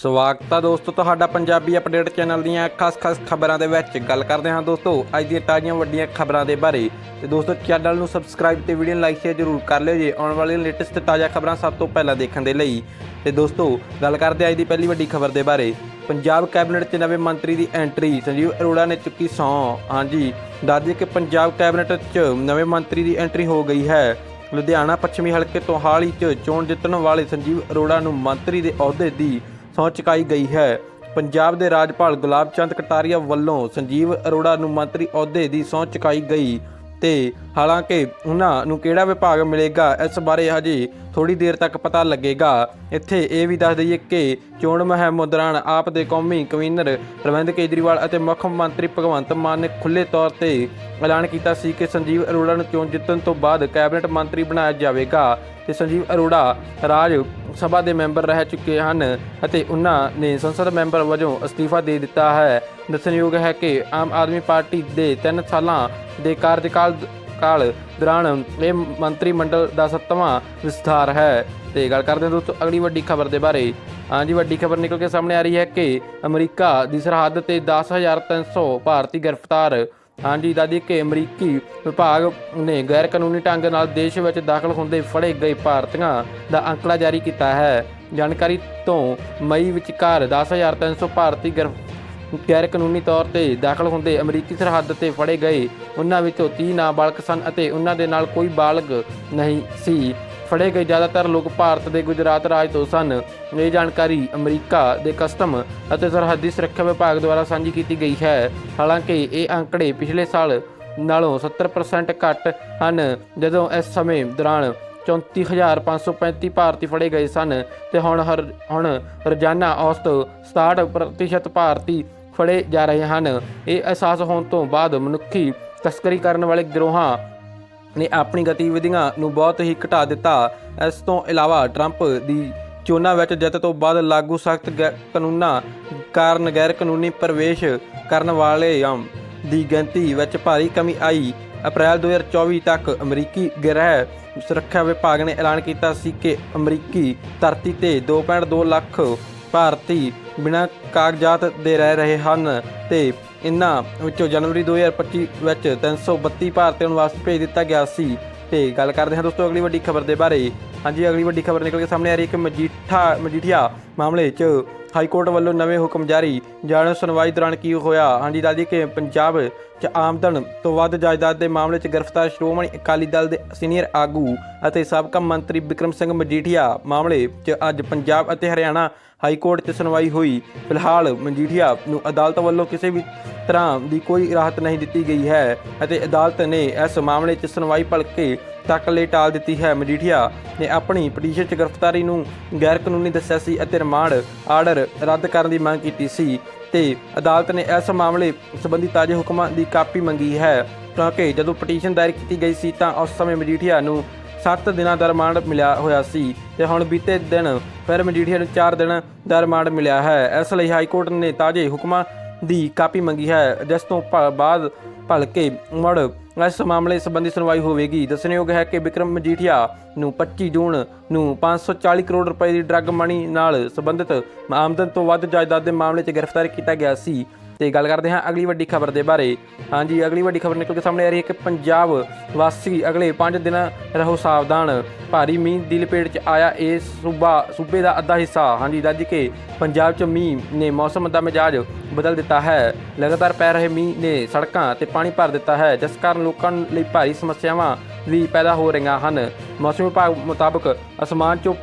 ਸਵਾਗਤ ਹੈ ਦੋਸਤੋ ਤੁਹਾਡਾ ਪੰਜਾਬੀ ਅਪਡੇਟ ਚੈਨਲ ਦੀਆਂ ਖਾਸ-ਖਾਸ ਖਬਰਾਂ ਦੇ ਵਿੱਚ। ਗੱਲ ਕਰਦੇ ਹਾਂ ਦੋਸਤੋ, ਅੱਜ ਦੀਆਂ ਤਾਜ਼ੀਆਂ ਵੱਡੀਆਂ ਖਬਰਾਂ ਦੇ ਬਾਰੇ। ਤੇ ਦੋਸਤੋ, ਚੈਨਲ ਨੂੰ ਸਬਸਕ੍ਰਾਈਬ ਤੇ ਵੀਡੀਓ ਨੂੰ ਲਾਈਕ ਸ਼ੇਅਰ ਜ਼ਰੂਰ ਕਰ ਲਿਓ ਜੇ। ਆਉਣ ਵਾਲੀਆਂ ਲੇਟੈਸਟ ਤਾਜ਼ਾ ਖਬਰਾਂ ਸਭ ਤੋਂ ਪਹਿਲਾਂ ਦੇਖਣ ਦੇ ਲਈ। ਤੇ ਦੋਸਤੋ, ਗੱਲ ਕਰਦੇ ਹਾਂ ਅੱਜ ਦੀ ਪਹਿਲੀ ਵੱਡੀ ਖਬਰ ਦੇ ਬਾਰੇ। ਪੰਜਾਬ ਕੈਬਨਿਟ 'ਚ ਨਵੇਂ ਮੰਤਰੀ ਦੀ ਐਂਟਰੀ ਸੰਜੀਵ ਅਰੋੜਾ ਨੇ ਚੁੱਕੀ ਸਹੁੰ। ਹਾਂਜੀ, ਦੱਸ ਦਈਏ ਕਿ ਪੰਜਾਬ ਕੈਬਨਿਟ 'ਚ ਨਵੇਂ ਮੰਤਰੀ ਦੀ ਐਂਟਰੀ ਹੋ ਗਈ ਹੈ। ਲੁਧਿਆਣਾ ਪੱਛਮੀ ਹਲਕੇ ਤੋਂ ਹਾਲ ਹੀ 'ਚ ਚੋਣ ਜਿੱਤਣ ਵਾਲੇ ਸੰਜੀਵ ਅਰੋੜਾ ਨੂੰ ਮੰਤਰੀ ਦੇ ਅਹੁਦੇ ਦੀ ਸਹੁੰ ਚੁਕਾਈ ਗਈ ਹੈ। ਪੰਜਾਬ ਦੇ ਰਾਜਪਾਲ ਗੁਲਾਬ ਚੰਦ ਕਟਾਰੀਆ ਵੱਲੋਂ ਸੰਜੀਵ ਅਰੋੜਾ ਨੂੰ ਮੰਤਰੀ ਅਹੁਦੇ ਦੀ ਸਹੁੰ ਚੁਕਾਈ ਗਈ ਤੇ ਹਾਲਾਂਕਿ ਉਹਨਾਂ ਨੂੰ ਕਿਹੜਾ ਵਿਭਾਗ ਮਿਲੇਗਾ, ਇਸ ਬਾਰੇ ਹਜੇ ਥੋੜੀ ਦੇਰ ਤੱਕ ਪਤਾ ਲੱਗੇਗਾ। ਇੱਥੇ ਇਹ ਵੀ ਦੱਸ ਦਈਏ ਕਿ ਚੋਣ ਮੁਹਿੰਮ ਦੌਰਾਨ ਆਪ ਦੇ ਕੌਮੀ ਕਨਵੀਨਰ ਅਰਵਿੰਦ ਕੇਜਰੀਵਾਲ ਅਤੇ ਮੁੱਖ ਮੰਤਰੀ ਭਗਵੰਤ ਮਾਨ ਨੇ ਖੁੱਲੇ ਤੌਰ ਤੇ ਐਲਾਨ ਕੀਤਾ ਸੀ ਕਿ ਸੰਜੀਵ ਅਰੋੜਾ ਨੂੰ ਚੋਣ ਜਿੱਤਣ ਤੋਂ ਬਾਅਦ ਕੈਬਨਿਟ ਮੰਤਰੀ ਬਣਾਇਆ ਜਾਵੇਗਾ ਤੇ ਸੰਜੀਵ ਅਰੋੜਾ ਰਾਜ ਸਭਾ ਦੇ ਮੈਂਬਰ ਰਹਿ ਚੁੱਕੇ ਹਨ ਅਤੇ ਉਹਨਾਂ ਨੇ ਸੰਸਦ ਮੈਂਬਰ ਵਜੋਂ ਅਸਤੀਫਾ ਦੇ ਦਿੱਤਾ ਹੈ। ਦੱਸਣਯੋਗ ਹੈ ਕਿ ਆਮ ਆਦਮੀ ਪਾਰਟੀ ਦੇ 3 ਸਾਲਾਂ ਦੇ ਕਾਰਜਕਾਲ ਕਾਲ ਦੌਰਾਨ ਇਹ ਮੰਤਰੀ ਮੰਡਲ ਦਾ ਸੱਤਵਾਂ ਵਿਸਥਾਰ ਹੈ। ਤੇ ਗੱਲ ਕਰਦੇ ਹਾਂ ਦੋਸਤੋ, ਅਗਲੀ ਵੱਡੀ ਖਬਰ ਦੇ ਬਾਰੇ। ਹਾਂਜੀ ਵੱਡੀ ਖਬਰ ਨਿਕਲ ਕੇ ਸਾਹਮਣੇ ਆ ਰਹੀ ਹੈ ਕਿ ਅਮਰੀਕਾ ਦੀ ਸਰਹੱਦ ਤੇ 10300 ਭਾਰਤੀ ਗ੍ਰਿਫਤਾਰ। ਹਾਂਜੀ ਦਾਦੀ ਕਿ ਅਮਰੀਕੀ ਵਿਭਾਗ ਨੇ ਗੈਰ ਕਾਨੂੰਨੀ ਢੰਗ ਨਾਲ ਦੇਸ਼ ਵਿੱਚ ਦਾਖਲ ਹੁੰਦੇ ਫੜੇ ਗਏ ਭਾਰਤੀਆਂ ਦਾ ਅੰਕੜਾ ਜਾਰੀ ਕੀਤਾ ਹੈ। ਜਾਣਕਾਰੀ ਤੋਂ ਮਈ ਵਿਚਕਾਰ 10300 ਭਾਰਤੀ ਗ੍ਰਿਫ- ਗੈਰ ਕਾਨੂੰਨੀ ਤੌਰ ਤੇ ਦਾਖਲ ਹੁੰਦੇ ਅਮਰੀਕੀ ਸਰਹੱਦ ਤੇ ਫੜੇ ਗਏ। ਉਹਨਾਂ ਵਿੱਚੋਂ 30 ਨਾਬਾਲਗ ਸਨ ਅਤੇ ਉਹਨਾਂ ਦੇ ਨਾਲ ਕੋਈ ਬਾਲਗ ਨਹੀਂ ਸੀ। ਫੜੇ ਗਏ ਜ਼ਿਆਦਾਤਰ ਲੋਕ ਭਾਰਤ ਦੇ ਗੁਜਰਾਤ ਰਾਜ ਤੋਂ ਸਨ। ਇਹ ਜਾਣਕਾਰੀ ਅਮਰੀਕਾ ਦੇ ਕਸਟਮ ਅਤੇ ਸਰਹੱਦੀ ਸੁਰੱਖਿਆ ਵਿਭਾਗ ਦੁਆਰਾ ਸਾਂਝੀ ਕੀਤੀ ਗਈ ਹੈ। ਹਾਲਾਂਕਿ ਇਹ ਅੰਕੜੇ ਪਿਛਲੇ ਸਾਲ ਨਾਲੋਂ 70% ਘੱਟ ਹਨ। ਜਦੋਂ ਇਸ ਸਮੇਂ ਦੌਰਾਨ 34535 ਭਾਰਤੀ ਫੜੇ ਗਏ ਸਨ ਤੇ ਹੁਣ ਹਰ ਹੁਣ ਰੋਜ਼ਾਨਾ ਔਸਤ 67% ਭਾਰਤੀ ਫੜੇ ਜਾ ਰਹੇ ਹਨ। ਇਹ ਅਹਿਸਾਸ ਹੋਣ ਤੋਂ ਬਾਅਦ ਮਨੁੱਖੀ ਤਸਕਰੀ ਕਰਨ ਵਾਲੇ ਗਿਰੋਹਾਂ ਨੇ ਆਪਣੀ ਗਤੀਵਿਧੀਆਂ ਨੂੰ ਬਹੁਤ ਹੀ ਘਟਾ ਦਿੱਤਾ। ਇਸ ਤੋਂ ਇਲਾਵਾ ਟਰੰਪ ਦੀ ਚੋਣਾਂ ਵਿੱਚ ਜਿੱਤ ਤੋਂ ਬਾਅਦ ਲਾਗੂ ਸਖਤ ਕਾਨੂੰਨਾਂ ਕਾਰਨ ਗੈਰ ਕਾਨੂੰਨੀ ਪ੍ਰਵੇਸ਼ ਕਰਨ ਵਾਲਿਆਂ ਦੀ ਗਿਣਤੀ ਵਿੱਚ ਭਾਰੀ ਕਮੀ ਆਈ। ਅਪ੍ਰੈਲ 2024 ਤੱਕ ਅਮਰੀਕੀ ਗ੍ਰਹਿ ਸੁਰੱਖਿਆ ਵਿਭਾਗ ਨੇ ਐਲਾਨ ਕੀਤਾ ਸੀ ਕਿ ਅਮਰੀਕੀ ਧਰਤੀ ਤੇ 2.2 ਲੱਖ ਭਾਰਤੀ ਬਿਨਾਂ ਕਾਗਜ਼ਾਤ ਦੇ ਰਹਿ ਰਹੇ ਹਨ ਤੇ ਇਨ੍ਹਾਂ ਵਿੱਚੋਂ ਜਨਵਰੀ 2025 ਵਿੱਚ 332 ਭਾਰਤੀਆਂ ਨੂੰ ਵਾਪਸ ਭੇਜ ਦਿੱਤਾ ਗਿਆ ਸੀ। ਤੇ ਗੱਲ ਕਰਦੇ ਹਾਂ ਦੋਸਤੋ ਅਗਲੀ ਵੱਡੀ ਖਬਰ ਦੇ ਬਾਰੇ। ਹਾਂਜੀ, ਅਗਲੀ ਵੱਡੀ ਖਬਰ ਨਿਕਲ ਕੇ ਸਾਹਮਣੇ ਆ ਰਹੀ ਹੈ ਕਿ ਮਜੀਠਾ, ਮਜੀਠੀਆ ਮਾਮਲੇ 'ਚ ਹਾਈ ਕੋਰਟ ਵੱਲੋਂ ਨਵੇਂ ਹੁਕਮ ਜਾਰੀ। ਜਾਣ ਸੁਣਵਾਈ ਦੌਰਾਨ ਕੀ ਹੋਇਆ? ਹਾਂਜੀ ਦਾਦੀ ਕਿ ਪੰਜਾਬ 'ਚ ਆਮਦਨ ਤੋਂ ਵੱਧ ਜਾਇਦਾਦ ਦੇ ਮਾਮਲੇ 'ਚ ਗ੍ਰਿਫਤਾਰ ਸ਼੍ਰੋਮਣੀ ਅਕਾਲੀ ਦਲ ਦੇ ਸੀਨੀਅਰ ਆਗੂ ਅਤੇ ਸਾਬਕਾ ਮੰਤਰੀ ਵਿਕਰਮ ਸਿੰਘ ਮਜੀਠੀਆ ਮਾਮਲੇ 'ਚ ਅੱਜ ਪੰਜਾਬ ਅਤੇ ਹਰਿਆਣਾ ਹਾਈ ਕੋਰਟ 'ਚ ਸੁਣਵਾਈ ਹੋਈ। ਫਿਲਹਾਲ ਮਜੀਠੀਆ ਨੂੰ ਅਦਾਲਤ ਵੱਲੋਂ ਕਿਸੇ ਵੀ ਤਰ੍ਹਾਂ ਦੀ ਕੋਈ ਰਾਹਤ ਨਹੀਂ ਦਿੱਤੀ ਗਈ ਹੈ ਅਤੇ ਅਦਾਲਤ ਨੇ ਇਸ ਮਾਮਲੇ 'ਚ ਸੁਣਵਾਈ ਭਲਕੇ ਤੱਕ ਲਈ ਟਾਲ ਦਿੱਤੀ ਹੈ। ਮਜੀਠੀਆ ਨੇ ਆਪਣੀ ਪਟੀਸ਼ਨ 'ਚ ਗ੍ਰਿਫਤਾਰੀ ਨੂੰ ਗੈਰ ਕਾਨੂੰਨੀ ਦੱਸਿਆ ਸੀ ਅਤੇ ਰਿਮਾਂਡ ਆਰਡਰ ਰੱਦ ਕਰਨ ਦੀ ਮੰਗ ਕੀਤੀ ਸੀ ਤੇ ਅਦਾਲਤ ਨੇ ਇਸ ਮਾਮਲੇ ਸੰਬੰਧੀ ਤਾਜ਼ੇ ਹੁਕਮਾਂ ਦੀ ਕਾਪੀ ਮੰਗੀ ਹੈ। ਕਿਉਂਕਿ ਜਦੋਂ ਪਟੀਸ਼ਨ ਦਾਇਰ ਕੀਤੀ ਗਈ ਸੀ ਤਾਂ ਉਸ ਸਮੇਂ ਮਜੀਠੀਆ ਨੂੰ 7 ਦਿਨਾਂ ਦਾ ਰਿਮਾਂਡ ਮਿਲਿਆ ਹੋਇਆ ਸੀ ਤੇ ਹੁਣ ਬੀਤੇ ਦਿਨ ਫਿਰ ਮਜੀਠੀਆ ਨੂੰ 4 ਦਿਨ ਦਾ ਰਿਮਾਂਡ ਮਿਲਿਆ ਹੈ। ਇਸ ਲਈ ਹਾਈ ਕੋਰਟ ਨੇ ਤਾਜ਼ੇ ਹੁਕਮਾਂ ਦੀ ਕਾਪੀ ਮੰਗੀ ਹੈ, ਜਿਸ ਤੋਂ ਭ- ਬਾਅਦ ਭਲਕੇ ਮੁੜ ਇਸ ਮਾਮਲੇ ਸੰਬੰਧੀ ਸੁਣਵਾਈ ਹੋਵੇਗੀ। ਦੱਸਣਯੋਗ ਹੈ ਕਿ ਵਿਕਰਮ ਮਜੀਠੀਆ ਨੂੰ 25 ਜੂਨ ਨੂੰ 540 ਕਰੋੜ ਰੁਪਏ ਦੀ ਡਰੱਗ ਮਨੀ ਨਾਲ ਸੰਬੰਧਿਤ ਆਮਦਨ ਤੋਂ ਵੱਧ ਜਾਇਦਾਦ ਦੇ ਮਾਮਲੇ 'ਚ ਗ੍ਰਿਫਤਾਰ ਕੀਤਾ ਗਿਆ ਸੀ। ਤੇ ਗੱਲ ਕਰਦੇ ਹਾਂ ਅਗਲੀ ਵੱਡੀ ਖਬਰ ਦੇ ਬਾਰੇ। ਹਾਂਜੀ, ਅਗਲੀ ਵੱਡੀ ਖਬਰ ਨਿਕਲ ਕੇ ਸਾਹਮਣੇ ਆ ਰਹੀ ਹੈ ਕਿ ਪੰਜਾਬ ਵਾਸੀ ਅਗਲੇ 5 ਦਿਨ ਰਹੋ ਸਾਵਧਾਨ। ਭਾਰੀ ਮੀਂਹ ਦੀ ਲਪੇਟ 'ਚ ਆਇਆ, ਇਹ ਸੂਬਾ, ਸੂਬੇ ਦਾ ਅੱਧਾ ਹਿੱਸਾ। ਹਾਂਜੀ ਦੱਸਦੀ ਕਿ ਪੰਜਾਬ 'ਚ ਮੀਂਹ ਨੇ ਮੌਸਮ ਦਾ ਮਿਜਾਜ ਬਦਲ ਦਿੱਤਾ ਹੈ। ਲਗਾਤਾਰ ਪੈ ਰਹੇ ਮੀਂਹ ਨੇ ਸੜਕਾਂ ਤੇ ਪਾਣੀ ਭਰ ਦਿੱਤਾ ਹੈ, ਜਿਸ ਕਾਰਨ ਲੋਕਾਂ ਲਈ ਭਾਰੀ ਸਮੱਸਿਆਵਾਂ ਵੀ ਪੈਦਾ ਹੋ ਰਹੀਆਂ ਹਨ। ਮੌਸਮ ਵਿਭਾਗ ਮੁਤਾਬਕ ਅਸਮਾਨ 'ਚੋਂ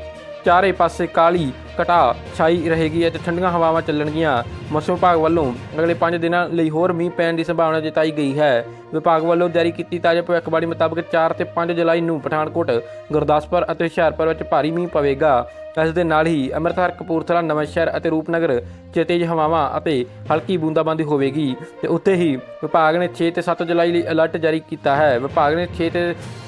ਚਾਰੇ ਪਾਸੇ ਕਾਲੀ ਘਟਾ ਛਾਈ ਰਹੇਗੀ ਅਤੇ ਠੰਡੀਆਂ ਹਵਾਵਾਂ ਚੱਲਣਗੀਆਂ। ਮੌਸਮ ਵਿਭਾਗ ਵੱਲੋਂ ਅਗਲੇ 5 ਦਿਨਾਂ ਲਈ ਹੋਰ ਮੀਂਹ ਪੈਣ ਦੀ ਸੰਭਾਵਨਾ ਜਤਾਈ ਗਈ ਹੈ। ਵਿਭਾਗ ਵੱਲੋਂ ਜਾਰੀ ਕੀਤੀ ਤਾਜ਼ਾ ਭਵਿੱਖਬਾਣੀ ਮੁਤਾਬਕ 4 ਤੇ 5 ਜੁਲਾਈ ਨੂੰ ਪਠਾਨਕੋਟ, ਗੁਰਦਾਸਪੁਰ ਅਤੇ ਹੁਸ਼ਿਆਰਪੁਰ ਵਿੱਚ ਭਾਰੀ ਮੀਂਹ ਪਵੇਗਾ। ਇਸ ਦੇ ਨਾਲ ਹੀ ਅੰਮ੍ਰਿਤਸਰ, ਕਪੂਰਥਲਾ, ਨਵਾਂਸ਼ਹਿਰ ਅਤੇ ਰੂਪਨਗਰ 'ਚ ਤੇਜ਼ ਹਵਾਵਾਂ ਅਤੇ ਹਲਕੀ ਬੂੰਦਾਬਾਂਦੀ ਹੋਵੇਗੀ। ਤੇ ਉੱਥੇ ਹੀ ਵਿਭਾਗ ਨੇ 6 ਤੇ 7 ਜੁਲਾਈ ਲਈ ਅਲਰਟ ਜਾਰੀ ਕੀਤਾ ਹੈ। ਵਿਭਾਗ ਨੇ 6 ਤੇ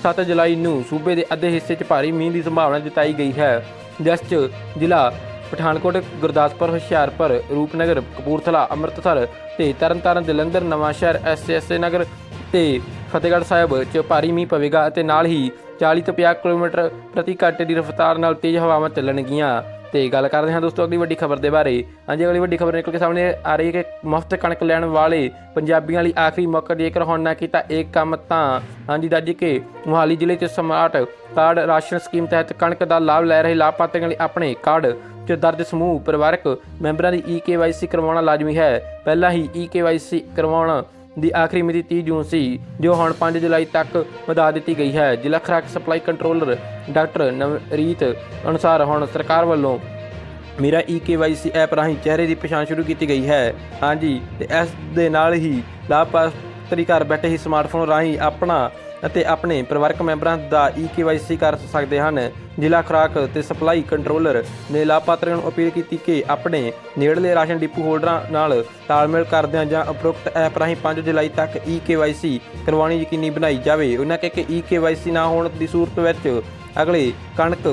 7 ਜੁਲਾਈ ਨੂੰ ਸੂਬੇ ਦੇ ਅੱਧੇ ਹਿੱਸੇ 'ਚ ਭਾਰੀ ਮੀਂਹ ਦੀ ਸੰਭਾਵਨਾ ਜਤਾਈ ਗਈ ਹੈ। ਜਿਸ 'ਚ ਜ਼ਿਲ੍ਹਾ ਪਠਾਨਕੋਟ, ਗੁਰਦਾਸਪੁਰ, ਹੁਸ਼ਿਆਰਪੁਰ, ਰੂਪਨਗਰ, ਕਪੂਰਥਲਾ, ਅੰਮ੍ਰਿਤਸਰ ਤੇ ਤਰਨਤਾਰਨ, ਜਲੰਧਰ ਨਵਾਂਸ਼ਹਿਰ ਐਸਐਸਏ ਨਗਰ ਤੇ ਫਤਿਹਗੜ੍ਹ ਸਾਹਿਬ 'ਚ ਭਾਰੀ ਮੀਂਹ ਪਵੇਗਾ ਅਤੇ ਨਾਲ ਹੀ 40 ਤੋਂ 50 ਕਿਲੋਮੀਟਰ ਪ੍ਰਤੀ ਘੰਟੇ ਦੀ ਰਫ਼ਤਾਰ ਨਾਲ ਤੇਜ਼ ਹਵਾਵਾਂ ਚੱਲਣਗੀਆਂ। ਤੇ ਗੱਲ ਕਰਦੇ ਹਾਂ ਦੋਸਤੋ ਅਗਲੀ ਵੱਡੀ ਖਬਰ ਦੇ ਬਾਰੇ। ਹਾਂਜੀ, ਅਗਲੀ ਵੱਡੀ ਖਬਰ ਨਿਕਲ ਕੇ ਸਾਹਮਣੇ ਆ ਰਹੀ ਹੈ ਕਿ ਮੁਫਤ ਕਣਕ ਲੈਣ ਵਾਲੇ ਪੰਜਾਬੀਆਂ ਲਈ ਆਖਰੀ ਮੌਕਾ ਜੇਕਰ ਹੁਣ ਨਾ ਕੀਤਾ ਇਹ ਕੰਮ ਤਾਂ। ਹਾਂਜੀ ਦਾਜੀ ਕਿ ਮੁਹਾਲੀ ਜ਼ਿਲ੍ਹੇ 'ਚ ਸਮਾਰਟ ਕਾਰਡ ਰਾਸ਼ਨ ਸਕੀਮ ਤਹਿਤ ਕਣਕ ਦਾ ਲਾਭ ਲੈ ਰਹੇ ਲਾਭਪਾਤਰੀਆਂ ਲਈ ਆਪਣੇ ਕਾਰਡ 'ਚ ਦਰਜ ਸਮੂਹ ਪਰਿਵਾਰਕ ਮੈਂਬਰਾਂ ਦੀ ਈ ਕਰਵਾਉਣਾ ਲਾਜ਼ਮੀ ਹੈ। ਪਹਿਲਾਂ ਹੀ ਈ ਕਰਵਾਉਣਾ ਦੀ ਆਖਰੀ ਮਿਤੀ 30 ਜੂਨ ਸੀ, ਜੋ ਹੁਣ 5 ਜੁਲਾਈ ਤੱਕ ਵਧਾ ਦਿੱਤੀ ਗਈ ਹੈ। ਜ਼ਿਲ੍ਹਾ ਖੁਰਾਕ ਸਪਲਾਈ ਕੰਟਰੋਲਰ ਡਾਕਟਰ ਨਵਰੀਤ ਅਨੁਸਾਰ ਹੁਣ ਸਰਕਾਰ ਵੱਲੋਂ ਮੇਰਾ ਈ ਐਪ ਰਾਹੀਂ ਚਿਹਰੇ ਦੀ ਪਛਾਣ ਸ਼ੁਰੂ ਕੀਤੀ ਗਈ ਹੈ। ਹਾਂਜੀ, ਤੇ ਇਸ ਦੇ ਨਾਲ ਹੀ ਲਾਭਪਾਤਰੀ ਘਰ ਬੈਠੇ ਹੀ ਸਮਾਰਟਫੋਨ ਰਾਹੀਂ ਆਪਣਾ ਅਤੇ ਆਪਣੇ ਪਰਿਵਾਰਕ ਮੈਂਬਰਾਂ ਦਾ ਈ ਕਰ ਸਕਦੇ ਹਨ। ਜ਼ਿਲ੍ਹਾ ਖੁਰਾਕ ਤੇ ਸਪਲਾਈ ਕੰਟਰੋਲਰ ਨੇ ਲਾਭਪਾਤਰੀਆਂ ਨੂੰ ਅਪੀਲ ਕੀਤੀ ਕਿ ਆਪਣੇ ਨੇੜਲੇ ਰਾਸ਼ਨ ਡਿਪੂ ਹੋਲਡਰਾਂ ਨਾਲ ਤਾਲਮੇਲ ਕਰਦਿਆਂ ਜਾਂ ਉਪਰੋਕਤ ਐਪ ਰਾਹੀਂ 5 ਜੁਲਾਈ ਤੱਕ ਈ ਕਰਵਾਉਣੀ ਯਕੀਨੀ ਬਣਾਈ ਜਾਵੇ। ਉਹਨਾਂ ਕਿਹਾ ਕਿ ਈ ਨਾ ਹੋਣ ਦੀ ਸੂਰਤ ਵਿੱਚ ਅਗਲੇ ਕਣਕ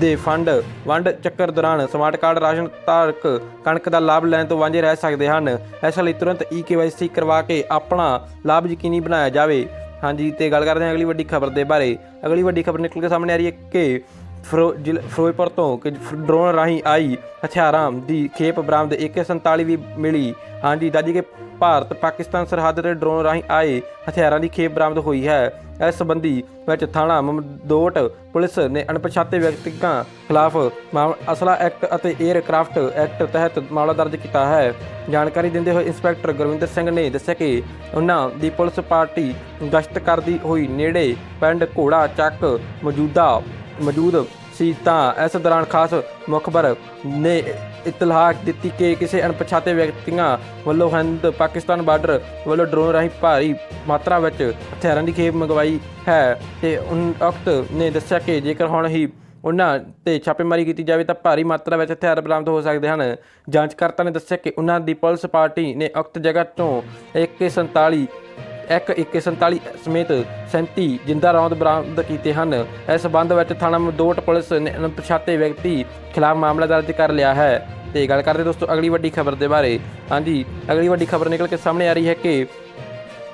ਦੇ ਫੰਡ, ਵੰਡ ਚੱਕਰ ਦੌਰਾਨ ਸਮਾਰਟ ਕਾਰਡ, ਰਾਸ਼ਨ ਧਾਰਕ ਕਣਕ ਦਾ ਲਾਭ ਲੈਣ ਤੋਂ ਵਾਂਝੇ ਰਹਿ ਸਕਦੇ ਹਨ। ਇਸ ਲਈ ਤੁਰੰਤ ਈ ਕਰਵਾ ਕੇ ਆਪਣਾ ਲਾਭ ਯਕੀਨੀ ਬਣਾਇਆ ਜਾਵੇ। ਹਾਂਜੀ, ਤੇ ਗੱਲ ਕਰਦੇ ਹਾਂ ਅਗਲੀ ਵੱਡੀ ਖਬਰ ਦੇ ਬਾਰੇ। ਅਗਲੀ ਵੱਡੀ ਖਬਰ ਨਿਕਲ ਕੇ ਸਾਹਮਣੇ ਆ ਰਹੀ ਹੈ ਕਿ ਫਿਰੋ- ਜ਼ਿਲ੍ਹਾ- ਫਿਰੋਜ਼ਪੁਰ ਤੋਂ ਕਿ ਡਰੋਨ ਰਾਹੀਂ ਆਈ ਹਥਿਆਰਾਂ ਦੀ ਖੇਪ ਬਰਾਮਦ AK47 ਵੀ ਮਿਲੀ। ਹਾਂਜੀ, ਦਾਜੀ ਕੇ ਭਾਰਤ ਪਾਕਿਸਤਾਨ ਸਰਹੱਦ ਤੇ ਡਰੋਨ ਰਾਹੀਂ ਆਏ ਹਥਿਆਰਾਂ ਦੀ ਖੇਪ ਬਰਾਮਦ ਹੋਈ ਹੈ। ਇਸ ਸੰਬੰਧੀ ਵਿੱਚ ਥਾਣਾ ਮਮਦੋਟ ਪੁਲਿਸ ਨੇ ਅਣਪਛਾਤੇ ਵਿਅਕਤੀਆਂ ਖਿਲਾਫ ਮਾਮ- ਅਸਲਾ ਐਕਟ ਅਤੇ 에ਅਰਕ੍ਰਾਫਟ ਐਕਟ ਤਹਿਤ ਮਾਮਲਾ ਦਰਜ ਕੀਤਾ ਹੈ। ਜਾਣਕਾਰੀ ਦਿੰਦੇ ਹੋਏ ਇੰਸਪੈਕਟਰ ਗੁਰਵਿੰਦਰ ਸਿੰਘ ਨੇ ਦੱਸਿਆ ਕਿ ਉਹਨਾਂ ਦੀ ਪੁਲਿਸ ਪਾਰਟੀ ਗਸ਼ਤ ਕਰਦੀ ਹੋਈ ਨੇੜੇ ਪਿੰਡ ਘੋੜਾ ਚੱਕ ਮੌਜੂਦਾ ਮੌਜੂਦ ਸੀ ਤਾਂ ਇਸ ਦੌਰਾਨ ਖਾਸ ਮੁਖਬਰ ਨੇ ਇਤਲਾਹ ਦਿੱਤੀ ਕਿ ਕਿਸੇ ਅਣਪਛਾਤੇ ਵਿਅਕਤੀਆਂ ਵੱਲੋਂ ਹਿੰਦ ਪਾਕਿਸਤਾਨ ਬਾਰਡਰ ਵੱਲੋਂ ਡਰੋਨ ਰਾਹੀਂ ਭਾਰੀ ਮਾਤਰਾ ਵਿੱਚ ਹਥਿਆਰਾਂ ਦੀ ਖੇਪ ਮੰਗਵਾਈ ਹੈ ਤੇ ਉਕਤ ਨੇ ਦੱਸਿਆ ਕਿ ਜੇਕਰ ਹੁਣ ਹੀ ਉਹਨਾਂ ਤੇ ਛਾਪੇਮਾਰੀ ਕੀਤੀ ਜਾਵੇ ਤਾਂ ਭਾਰੀ ਮਾਤਰਾ ਵਿੱਚ ਹਥਿਆਰ ਬਰਾਮਦ ਹੋ ਸਕਦੇ ਹਨ। ਜਾਂਚਕਰਤਾ ਨੇ ਦੱਸਿਆ ਕਿ ਉਹਨਾਂ ਦੀ ਪੁਲਿਸ ਪਾਰਟੀ ਨੇ ਉਕਤ ਜਗ੍ਹਾ ਤੋਂ AK47 ਇੱਕ 147 ਸਮੇਤ 37 ਜਿੰਦਾ ਰੌਂਦ ਬਰਾਮਦ ਕੀਤੇ ਹਨ। ਇਸ ਸਬੰਧ ਵਿੱਚ ਥਾਣਾ ਮਦੋਟ ਪੁਲਿਸ ਨੇ ਅਣਪਛਾਤੇ ਵਿਅਕਤੀ ਖਿਲਾਫ ਮਾਮਲਾ ਦਰਜ ਕਰ ਲਿਆ ਹੈ। ਤੇ ਗੱਲ ਕਰਦੇ ਦੋਸਤੋ ਅਗਲੀ ਵੱਡੀ ਖਬਰ ਦੇ ਬਾਰੇ। ਹਾਂਜੀ, ਅਗਲੀ ਵੱਡੀ ਖਬਰ ਨਿਕਲ ਕੇ ਸਾਹਮਣੇ ਆ ਰਹੀ ਹੈ ਕਿ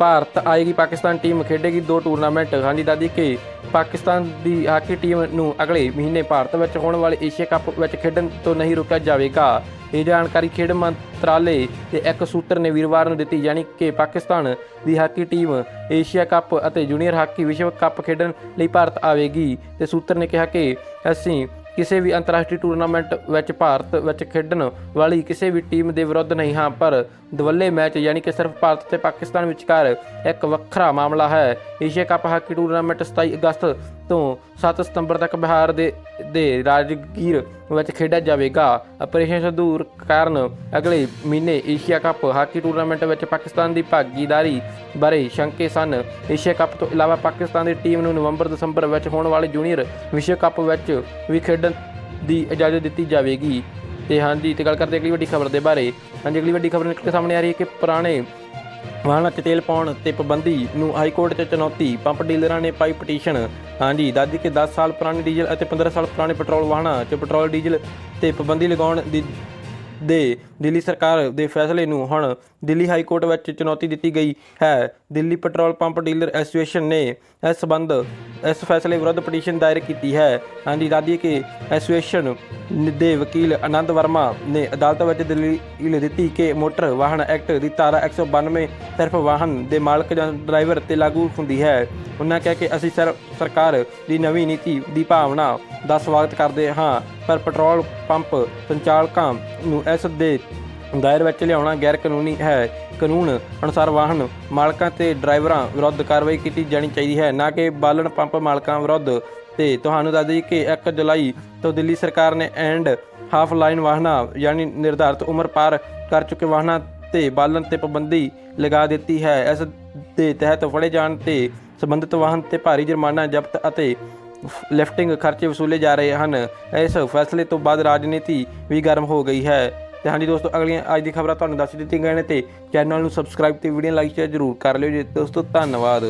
ਭਾਰਤ ਆਏਗੀ, ਪਾਕਿਸਤਾਨ ਟੀਮ ਖੇਡੇਗੀ ਦੋ ਟੂਰਨਾਮੈਂਟ। ਹਾਂਜੀ ਦਾਦੀ, ਕਿ ਪਾਕਿਸਤਾਨ ਦੀ ਹਾਕੀ ਟੀਮ ਨੂੰ ਅਗਲੇ ਮਹੀਨੇ ਭਾਰਤ ਵਿੱਚ ਹੋਣ ਵਾਲੇ ਏਸ਼ੀਆ ਕੱਪ ਵਿੱਚ ਖੇਡਣ ਤੋਂ ਨਹੀਂ ਰੋਕਿਆ ਜਾਵੇਗਾ। ਇਹ ਜਾਣਕਾਰੀ ਖੇਡ ਮੰਤਰਾਲੇ ਦੇ ਇੱਕ ਸੂਤਰ ਨੇ ਵੀਰਵਾਰ ਨੂੰ ਦਿੱਤੀ, ਯਾਨੀ ਕਿ ਪਾਕਿਸਤਾਨ ਦੀ ਹਾਕੀ ਟੀਮ ਏਸ਼ੀਆ ਕੱਪ ਅਤੇ ਜੂਨੀਅਰ ਹਾਕੀ ਵਿਸ਼ਵ ਕੱਪ ਖੇਡਣ ਲਈ ਭਾਰਤ ਆਵੇਗੀ। ਤੇ ਸੂਤਰ ਨੇ ਕਿਹਾ ਕਿ ਅਸੀਂ ਕਿਸੇ ਵੀ ਅੰਤਰਰਾਸ਼ਟਰੀ ਟੂਰਨਾਮੈਂਟ ਵਿੱਚ ਭਾਰਤ ਵਿੱਚ ਖੇਡਣ ਵਾਲੀ ਕਿਸੇ ਵੀ ਟੀਮ ਦੇ ਵਿਰੁੱਧ ਨਹੀਂ ਹਾਂ, ਪਰ ਦਵੱਲੇ ਮੈਚ ਯਾਨੀ ਕਿ ਸਿਰਫ ਭਾਰਤ ਤੇ ਪਾਕਿਸਤਾਨ ਵਿਚਕਾਰ ਇੱਕ ਵੱਖਰਾ ਮਾਮਲਾ ਹੈ। ਏਸ਼ੀਆ ਕੱਪ ਹਾਕੀ ਟੂਰਨਾਮੈਂਟ 27 ਅਗਸਤ ਤੋਂ 7 ਸਤੰਬਰ ਤੱਕ ਬਿਹਾਰ ਦੇ ਦੇ ਰਾਜਗੀਰ ਵਿੱਚ ਖੇਡਿਆ ਜਾਵੇਗਾ। ਆਪਰੇਸ਼ਨ ਸੰਧੂਰ ਕਾਰਨ ਅਗਲੇ ਮਹੀਨੇ ਏਸ਼ੀਆ ਕੱਪ ਹਾਕੀ ਟੂਰਨਾਮੈਂਟ ਵਿੱਚ ਪਾਕਿਸਤਾਨ ਦੀ ਭਾਗੀਦਾਰੀ ਬਾਰੇ ਸ਼ੰਕੇ ਸਨ। ਏਸ਼ੀਆ ਕੱਪ ਤੋਂ ਇਲਾਵਾ ਪਾਕਿਸਤਾਨ ਦੀ ਟੀਮ ਨੂੰ ਨਵੰਬਰ ਦਸੰਬਰ ਵਿੱਚ ਹੋਣ ਵਾਲੇ ਜੂਨੀਅਰ ਵਿਸ਼ਵ ਕੱਪ ਵਿੱਚ ਵੀ ਖੇਡਣ ਦੀ ਇਜਾਜ਼ਤ ਦਿੱਤੀ ਜਾਵੇਗੀ। ਤੇ ਹਾਂਜੀ, ਤੇ ਗੱਲ ਕਰਦੇ ਅਗਲੀ ਵੱਡੀ ਖਬਰ ਦੇ ਬਾਰੇ। ਹਾਂਜੀ, ਅਗਲੀ ਵੱਡੀ ਖਬਰ ਨਿਕਲ ਕੇ ਸਾਹਮਣੇ ਆ ਰਹੀ ਹੈ ਕਿ ਪੁਰਾਣੇ ਵਾਹਨਾਂ 'ਚ ਤੇਲ ਪਾਉਣ ਤੇ ਪਾਬੰਦੀ ਨੂੰ ਹਾਈ ਕੋਰਟ 'ਚ ਚੁਣੌਤੀ। ਪੰਪ ਡੀਲਰਾਂ ਨੇ ਪਾਈ ਪਟੀਸ਼ਨ। ਹਾਂਜੀ ਦਾਦੀ ਕਿ 10 ਸਾਲ ਪੁਰਾਣੇ ਡੀਜ਼ਲ ਅਤੇ 15 ਸਾਲ ਪੁਰਾਣੇ ਪੈਟਰੋਲ ਵਾਹਨਾਂ 'ਚ ਪੈਟਰੋਲ ਡੀਜ਼ਲ ਤੇ ਪਾਬੰਦੀ ਲਗਾਉਣ ਦੀ ਦੇ ਦਿੱਲੀ ਸਰਕਾਰ ਦੇ ਫੈਸਲੇ ਨੂੰ ਹੁਣ ਦਿੱਲੀ ਹਾਈ ਕੋਰਟ ਵਿੱਚ ਚੁਣੌਤੀ ਦਿੱਤੀ ਗਈ ਹੈ। Delhi petrol pump dealer association ਨੇ ਇਸ ਸੰਬੰਧ ਇਸ ਫੈਸਲੇ ਵਿਰੁੱਧ ਪਟੀਸ਼ਨ ਦਾਇਰ ਕੀਤੀ ਹੈ। ਹਾਂਜੀ ਦਾਦੀ ਕਿ ਐਸੋਸੀਏਸ਼ਨ ਦੇ ਵਕੀਲ ਆਨੰਦ ਵਰਮਾ ਨੇ ਅਦਾਲਤ ਵਿੱਚ ਦਲੀਲ ਦਿੱਤੀ ਕਿ ਮੋਟਰ ਵਾਹਨ ਐਕਟ ਦੀ ਧਾਰਾ 192 ਸਿਰਫ ਵਾਹਨ ਦੇ ਮਾਲਕ ਜਾਂ ਡਰਾਈਵਰ ਤੇ ਲਾਗੂ ਹੁੰਦੀ ਹੈ। ਉਹਨਾਂ ਕਿਹਾ ਕਿ ਅਸੀਂ ਸਰ, ਸਰਕਾਰ ਦੀ ਨਵੀਂ ਨੀਤੀ ਦੀ ਭਾਵਨਾ ਦਾ ਸਵਾਗਤ ਕਰਦੇ ਹਾਂ। ਪਰ ਪੈਟਰੋਲ ਪੰਪ ਸੰਚਾਲਕਾਂ ਨੂੰ ਇਸ ਦੇ ਦਾਇਰ ਵਿੱਚ ਲਿਆਉਣਾ ਗੈਰ ਕਾਨੂੰਨੀ ਹੈ। ਕਾਨੂੰਨ ਅਨੁਸਾਰ ਵਾਹਨ ਮਾਲਕਾਂ ਤੇ ਡਰਾਈਵਰਾਂ ਵਿਰੁੱਧ ਕਾਰਵਾਈ ਕੀਤੀ ਜਾਣੀ ਚਾਹੀਦੀ ਹੈ। ਨਾ ਕਿ ਬਾਲਣ ਪੰਪ ਮਾਲਕਾਂ ਵਿਰੁੱਧ। ਤੇ ਤੁਹਾਨੂੰ ਦੱਸ ਦਈਏ ਕਿ 1 ਜੁਲਾਈ ਤੋਂ ਦਿੱਲੀ ਸਰਕਾਰ ਨੇ ਐਂਡ ਹਾਫ ਲਾਈਨ ਵਾਹਨਾਂ ਯਾਨੀ ਨਿਰਧਾਰਤ ਉਮਰ ਪਾਰ ਕਰ ਚੁੱਕੇ ਵਾਹਨਾਂ ਤੇ ਬਾਲਣ ਤੇ ਪਾਬੰਦੀ ਲਗਾ ਦਿੱਤੀ ਹੈ। ਇਸ ਦੇ ਤਹਿਤ ਫੜੇ ਜਾਣ ਤੇ ਸੰਬੰਧਿਤ ਵਾਹਨ ਤੇ ਭਾਰੀ ਜੁਰਮਾਨਾ ਜ਼ਬਤ ਅਤੇ ਲਿਫਟਿੰਗ ਖਰਚੇ ਵਸੂਲੇ ਜਾ ਰਹੇ ਹਨ। ਇਸ ਫੈਸਲੇ ਤੋਂ ਬਾਅਦ ਰਾਜਨੀਤੀ ਵੀ ਗਰਮ ਹੋ ਗਈ ਹੈ। ਤੇ ਹਾਂਜੀ ਦੋਸਤੋ, ਅਗਲੀਆਂ ਅੱਜ ਦੀ ਖਬਰਾਂ ਤੁਹਾਨੂੰ ਦੱਸ ਦਿੱਤੀਆਂ ਗਈਆਂ ਨੇ ਤੇ ਚੈਨਲ ਨੂੰ ਸਬਸਕ੍ਰਾਈਬ ਤੇ ਵੀਡੀਓ ਲਾਈਕ ਸ਼ੇਅਰ ਜ਼ਰੂਰ ਕਰ ਲਿਓ ਜੀ। ਦੋਸਤੋ, ਧੰਨਵਾਦ।